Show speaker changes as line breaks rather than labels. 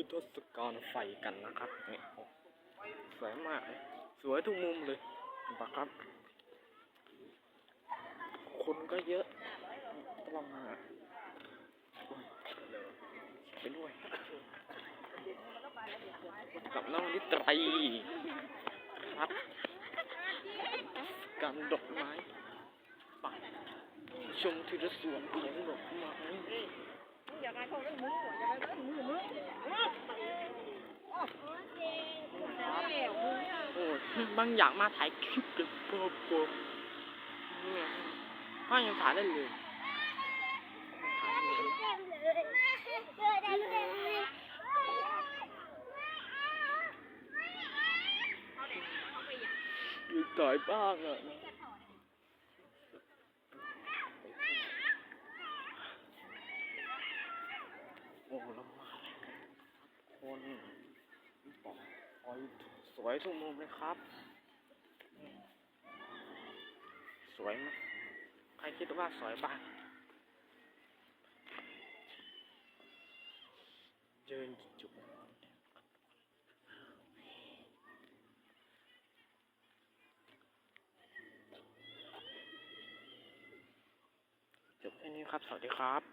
คือทศกาลไฟกันนะครับนี่สวยมากเลยสวยทุกมุมเลยปะครับ คนก็เยอะต้องมาไปด้วยกับน้องนิตรีครับการดอกไม้ป่าชมทีละสวนของดอกไม้
อยากให้เขาได้มืออยากให้มือมือ
โอ้ย บางอยากมาถ่ายคลิปกับครอบครัวเนี่ยพ่อยังถ่ายได้เลยถ่ายได้เลยอยากถ่ายบ้างอะโอ้เรามาแล้วคนบอกอ้ย สวยทุกมุมเลยครับ สวยไหมใครคิดว่าสวยบ้างเดินจุกจบแค่นี้ครับ สวัสดีครับ